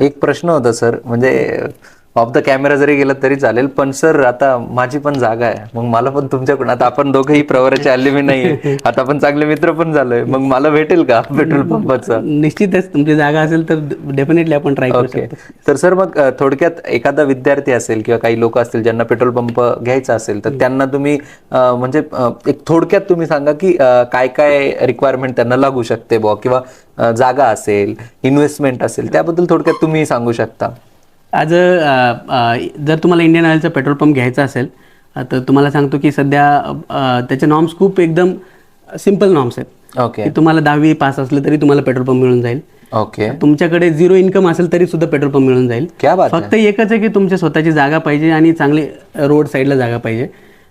एक प्रश्न होता सर. म्हणजे ऑफ द कॅमेरा जरी गेला तरी चालेल पण सर आता माझी पण जागा आहे. मग मला पण तुमच्याकडून आता आपण दोघंही प्रवराचे आले मी नाही आता आपण चांगले मित्र पण झालोय. मग मला भेटेल का पेट्रोल पंपाचं? निश्चितच तुमची जागा असेल तर डेफिनेटली आपण ट्राय करू ओके शकतो. तर सर मग थोडक्यात एखादा विद्यार्थी असेल किंवा काही लोक असतील ज्यांना पेट्रोल पंप घ्यायचा असेल तर त्यांना तुम्ही म्हणजे एक थोडक्यात तुम्ही सांगा की काय काय रिक्वायरमेंट त्यांना लागू शकते बुवा किंवा जागा असेल इन्व्हेस्टमेंट असेल त्याबद्दल थोडक्यात तुम्ही सांगू शकता. आज जर तुम्हाला इंडियन ऑइलचा पेट्रोल पंप घ्यायचा असेल तर तुम्हाला सांगतो की सध्या त्याचे नॉर्म्स खूप एकदम सिंपल नॉर्म्स आहेत. ओके तुम्हाला दहावी पास असलं तरी तुम्हाला पेट्रोल पंप मिळून जाईल. ओके तुमच्याकडे झिरो इन्कम असेल तरी सुद्धा पेट्रोल पंप मिळून जाईल. क्या बात आहे फक्त एकच आहे की तुमच्या स्वतःची जागा पाहिजे आणि चांगली रोड साईडला जागा पाहिजे.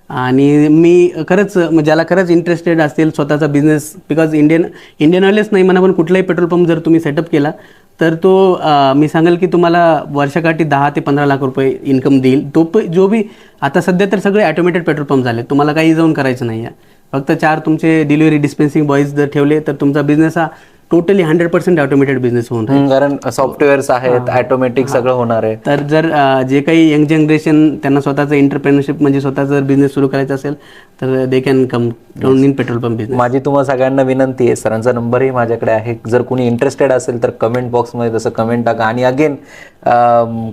आणि मी खरंच म्हणजे ज्याला खरंच इंटरेस्टेड असतील स्वतःचा बिझनेस बिकॉज इंडियन इंडियन ऑइलच नाही म्हणा पण कुठलाही पेट्रोल पंप जर तुम्ही सेटअप केला तर तो आ, मी सांगेल की तुम्हाला वर्षाकाठी दहा ते पंधरा लाख रुपये इन्कम देईल. तो प जो बी आता सध्या तर सगळे ऑटोमेटेड पेट्रोल पंप झाले तुम्हाला काही जाऊन करायचं नाही आहे फक्त चार तुमचे डिलिव्हरी डिस्पेन्सिंग बॉईज जर ठेवले तर तुमचा बिझनेस हा totally hundred percent automated business होऊन कारण सॉफ्टवेअर्स आहेत ऑटोमॅटिक सगळं होणार आहे. तर जर जे काही यंग जनरेशन त्यांना स्वतःचं एंटरप्रेनरशिप म्हणजे स्वतःचा जर बिझनेस सुरू करायचा असेल तर they can come in petrol pump business माझी तुम्हाला सगळ्यांना विनंती आहे सरांचा नंबरही माझ्याकडे आहे. जर कोणी इंटरेस्टेड असेल तर कमेंट बॉक्समध्ये तसं कमेंट टाका. आणि अगेन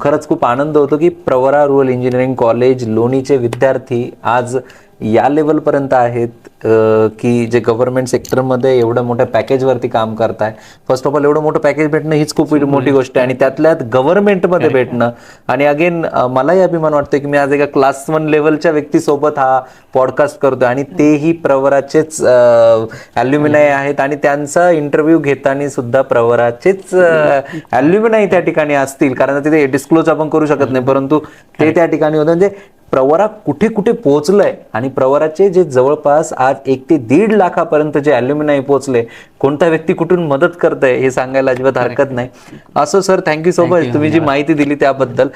खरंच खूप आनंद होतो की प्रवरा रुरल इंजिनिअरिंग कॉलेज लोणीचे विद्यार्थी आज या लेवलपर्यंत आहेत. की जे गव्हर्नमेंट सेक्टरमध्ये एवढ्या मोठ्या पॅकेजवरती काम करताय. फर्स्ट ऑफ ऑल एवढं मोठं पॅकेज भेटणं हीच खूप मोठी गोष्ट आहे. आणि त्यातल्यात गव्हर्नमेंटमध्ये भेटणं. आणि अगेन मलाही अभिमान वाटतो की मी आज एका क्लास वन लेवलच्या व्यक्तीसोबत हा पॉडकास्ट करतोय. आणि तेही प्रवराचेच अल्युमिनाय आहेत. आणि त्यांचा इंटरव्ह्यू घेताना सुद्धा प्रवराचेच अल्युमिनाय त्या ठिकाणी असतील. कारण तिथे डिस्क्लोज आपण करू शकत नाही. परंतु ते त्या ठिकाणी होतं. म्हणजे प्रवरा कुठे कुठे पोहोचलंय आणि प्रवराचे जे जवळपास आज एक ते दीड लाखापर्यंत जे अल्युमिनाय पोहोचले कोणता व्यक्ती कुठून मदत करतंय हे सांगायला अजिबात हरकत नाही. असो सर थँक्यू सो मच तुम्ही जी माहिती दिली त्याबद्दल.